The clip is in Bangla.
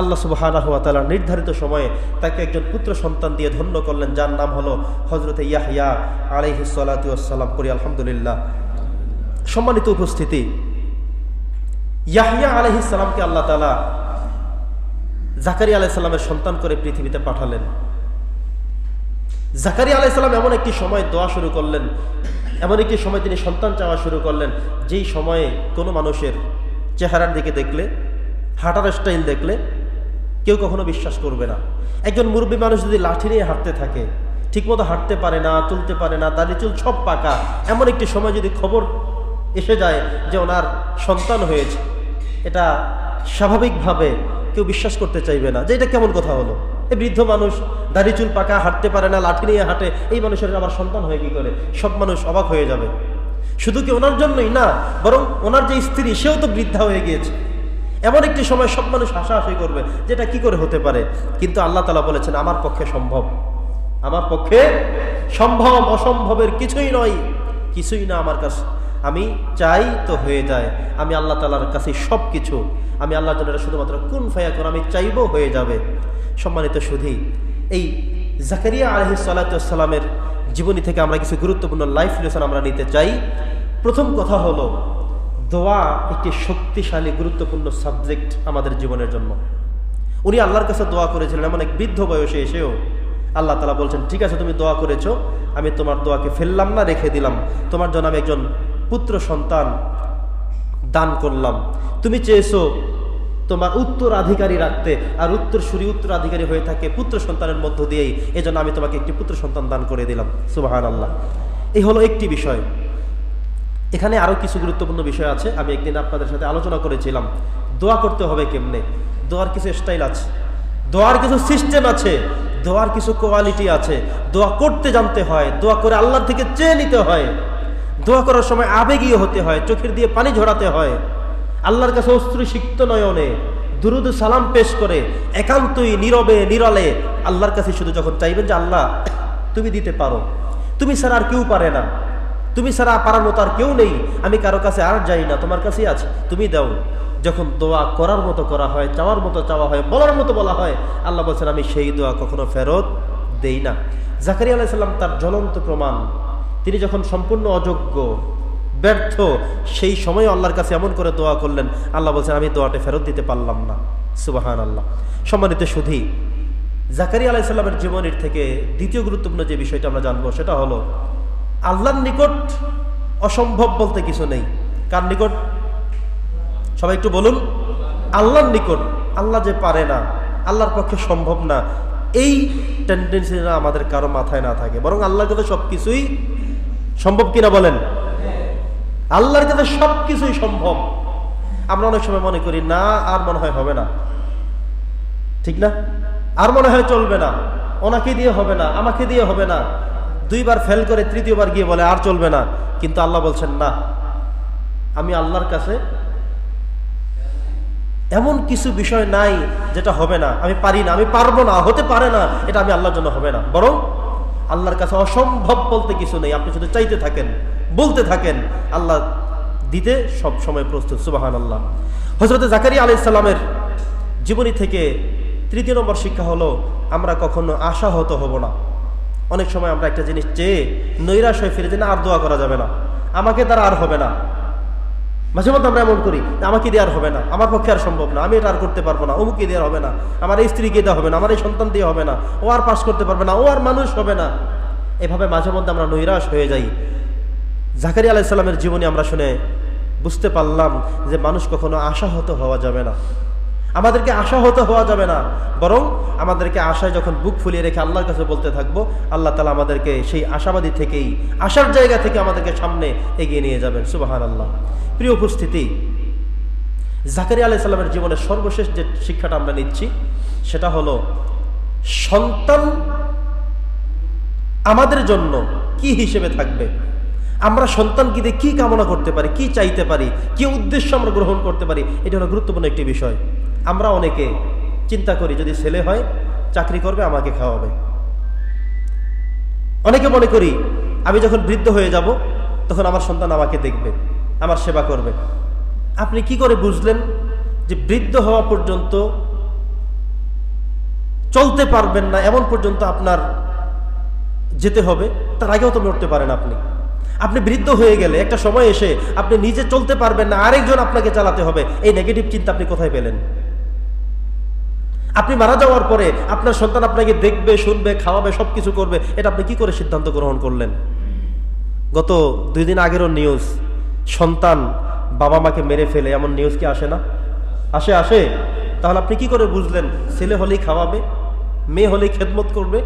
আল্লাহ তালা নির্ধারিত সময়ে তাকে একজন পুত্র সন্তান দিয়ে ধন্য করলেন, যার নাম হলো হজরত ইয়াহিয়া আলাইহিসালাতাম করি আলহামদুলিল্লাহ। সম্মানিত উপস্থিতি ইয়াহিয়া আলহিসামকে আল্লাহ তালা জাকারি আলাইসাল্লামের সন্তান করে পৃথিবীতে পাঠালেন। জাকারি আলাইসাল্লাম এমন একটি সময় দোয়া শুরু করলেন, এমন একটি সময় তিনি সন্তান চাওয়া শুরু করলেন, যেই সময়ে কোনো মানুষের চেহারার দিকে দেখলে, হাঁটার স্টাইল দেখলে কেউ কখনো বিশ্বাস করবে না। একজন মুরব্বী মানুষ যদি লাঠি নিয়ে হাঁটতে থাকে, ঠিকমতো হাঁটতে পারে না, চলতে পারে না দাড়ি চুল সব পাকা, এমন একটি সময় যদি খবর এসে যায় যে ওনার সন্তান হয়েছে, এটা স্বাভাবিকভাবে কেউ বিশ্বাস করতে চাইবে না যে এটা কেমন কথা হলো। এই বৃদ্ধ মানুষ দাড়ি চুল পাকা, হাঁটতে পারে না, লাঠি নিয়ে হাঁটে, এই মানুষের আবার সন্তান হয়ে কি করে? সব মানুষ অবাক হয়ে যাবে। শুধু কি ওনার জন্যই না, বরং ওনার যে স্ত্রী, সেও তো বৃদ্ধা হয়ে গিয়েছে। এমন একটি সময় সব মানুষ হাসাহাসি করবে, যেটা কি করে হতে পারে? কিন্তু আল্লাহ তালা বলেছেন, আমার পক্ষে সম্ভব। আমার পক্ষে সম্ভব, অসম্ভবের কিছুই নয়, কিছুই না আমার কাছে। আমি চাই তো হয়ে যায়, আমি আল্লাহ তালার কাছে সব কিছু আমি আল্লাহ জন্য শুধুমাত্র কোন ফায়া করে আমি চাইব হয়ে যাবে। সম্মানিত সুধী, এই জাকারিয়া আলহি সাল্লাতামের জীবনী থেকে আমরা কিছু গুরুত্বপূর্ণ লাইফ লেসন আমরা নিতে চাই। প্রথম কথা হলো দোয়া একটি শক্তিশালী, গুরুত্বপূর্ণ সাবজেক্ট আমাদের জীবনের জন্য। উনি আল্লাহর কাছে দোয়া করেছিলেন, এমন এক বৃদ্ধ বয়সে এসেও আল্লাহ তালা বলছেন, ঠিক আছে, তুমি দোয়া করেছ, আমি তোমার দোয়াকে ফেললাম না, রেখে দিলাম। তোমার জন্য আমি একজন পুত্র সন্তান দান করলাম। তুমি চেয়েছো তোমার উত্তরাধিকারী রাখতে, আর উত্তরসূরি উত্তরাধিকারী হয়ে থাকে পুত্র সন্তানের মধ্য দিয়েই। এজন্য আমি তোমাকে একটি পুত্র সন্তান দান করে দিলাম। সুবাহান আল্লাহ এই হলো একটি বিষয়। এখানে আরও কিছু গুরুত্বপূর্ণ বিষয় আছে, আমি একদিন আপনাদের সাথে আলোচনা করেছিলাম। দোয়া করতে হবে কেমনে? দোয়ার কিছু স্টাইল আছে। দোয়ার কিছু সিস্টেম আছে। দোয়ার কিছু কোয়ালিটি আছে। দোয়া করতে জানতে হয়। দোয়া করে আল্লাহর থেকে চেয়ে নিতে হয়। দোয়া করার সময় আবেগীয় হতে হয়, চোখের দিয়ে পানি ঝরাতে হয়। আল্লাহর কাছে অস্ত্রী সিক্ত নয়নে দুরুদ সালাম পেশ করে, একান্তই নীরবে, নিরলে আল্লাহর কাছে শুধু যখন চাইবেন যে, আল্লাহ, তুমি দিতে পারো। তুমি ছাড়া আর কেউ পারে না। তুমি ছাড়া পারার মতো আর কেউ নেই। আমি কারও কাছে আর যাই না, তোমার কাছেই আছে। তুমি দাও। যখন দোয়া করার মতো করা হয়, চাওয়ার মতো চাওয়া হয়, বলার মতো বলা হয়, আল্লাহ বলছেন, আমি সেই দোয়া কখনো ফেরত দেই না। জাকারি আলাইসাল্লাম তার জ্বলন্ত প্রমাণ, তিনি যখন সম্পূর্ণ অযোগ্য, ব্যর্থ, সেই সময় আল্লাহর কাছে এমন করে দোয়া করলেন, আল্লাহ বলছেন, আমি দোয়াটা ফেরত দিতে পারলাম না। সুবাহান আল্লাহ সম্মানিত সুধী জাকারি আলাইসাল্লামের জীবনের থেকে দ্বিতীয় গুরুত্বপূর্ণ যে বিষয়টা আমরা জানব, সেটা হলো আল্লাহর নিকট অসম্ভব বলতে কিছু নেই। কার নিকট? সবাই একটু বলুন। আল্লাহর নিকট। আল্লাহ যে পারে না, আল্লাহর পক্ষে সম্ভব না, এই টেন্ডেন্সি যেন আমাদের কারও মাথায় না থাকে। বরং আল্লাহর কাছে সব কিছুই সম্ভব কিনা বলেন? আল্লাহর কাছে সব কিছুই সম্ভব। আমরা অনেক সময় মনে করি, না, আর মনে হয় হবে না। ঠিক না? আর মনে হয় চলবে না। ওনাকে দিয়ে হবে না, আমাকে দিয়ে হবে না। দুইবার ফেল করে তৃতীয়বার গিয়ে বলে, আর চলবে না। কিন্তু আল্লাহ বলছেন, না, আমি আল্লাহর কাছে এমন কিছু বিষয় নাই যেটা হবে না। আমি পারি না, আমি পারব না, হতে পারে না, এটা আমি আল্লাহর জন্য হবে না। বরং আল্লাহর কাছে অসম্ভব বলতে কিছু নেই। আপনি শুধু চাইতে থাকেন, বলতে থাকেন, আল্লাহ দিতে সব সময় প্রস্তুত। সুবাহান আল্লাহ হজরত জাকারি আলাইসাল্লামের জীবনী থেকে তৃতীয় নম্বর শিক্ষা হলো, আমরা কখনো আশাহত হব না। অনেক সময় আমরা একটা জিনিস চেয়ে নৈরাশ হয়ে ফিরে যে না, আর দোয়া করা যাবে না। আমাকে দ্বারা আর হবে না। মাঝে মধ্যে আমরা এমন করি আমাকে দিয়ে আর হবে না। আমার পক্ষে আর সম্ভব না। আমি এটা আর করতে পারব না। অমুকে দিয়ে আর হবে না। আমার এই স্ত্রীকে দেওয়া হবে না। আমার এই সন্তান দিয়ে হবে না। ও আর পাশ করতে পারবে না। ও আর মানুষ হবে না। এভাবে মাঝে মধ্যে আমরা নৈরাশ হয়ে যাই। জাকারি আলাইসাল্লামের জীবনী আমরা শুনে বুঝতে পারলাম যে মানুষ কখনো আশাহত হওয়া যাবে না। আমাদেরকে আশাহত হওয়া যাবে না। বরং আমাদেরকে আশায় যখন বুক ফুলিয়ে রেখে আল্লাহর কাছে বলতে থাকব, আল্লাহ তালা আমাদেরকে সেই আশাবাদী থেকেই, আশার জায়গা থেকে আমাদেরকে সামনে এগিয়ে নিয়ে যাবেন। সুবাহান আল্লাহ প্রিয় উপস্থিতি জাকারি আলাইসাল্লামের জীবনের সর্বশেষ যে শিক্ষাটা আমরা নিচ্ছি, সেটা হলো সন্তান আমাদের জন্য কি হিসেবে থাকবে? আমরা সন্তানকে দিয়ে কি কামনা করতে পারি, কি চাইতে পারি, কি উদ্দেশ্য আমরা গ্রহণ করতে পারি, এটা হলো গুরুত্বপূর্ণ একটি বিষয়। আমরা অনেকে চিন্তা করি, যদি ছেলে হয় চাকরি করবে, আমাকে খাওয়াবে। অনেকে মনে করি, আমি যখন বৃদ্ধ হয়ে যাব, তখন আমার সন্তান আমাকে দেখবে, আমার সেবা করবে। আপনি কি করে বুঝলেন যে বৃদ্ধ হওয়া পর্যন্ত চলতে পারবেন না, এমন পর্যন্ত আপনার যেতে হবে, তার আগেও তো মরতে পারেন আপনি। আপনি বৃদ্ধ হয়ে গেলে, একটা সময় এসে আপনি নিজে চলতে পারবেন না, আরেকজন আপনাকে চালাতে হবে, এই নেগেটিভ চিন্তা আপনি কোথায় পেলেন? আপনি মারা যাওয়ার পরে আপনার সন্তান আপনাকে দেখবে, শুনবে, খাওয়াবে সব কিছু করবে, এটা আপনি কি করে সিদ্ধান্ত গ্রহণ করলেন? গত দুই দিন আগেরও নিউজ সন্তান বাবা মাকে মেরে ফেলে, এমন নিউজ কি আসে না? আসে আসে। তাহলে আপনি কি করে বুঝলেন? ছেলে হলেই খাওয়াবে, মেয়ে হলেই খেদমত করবে?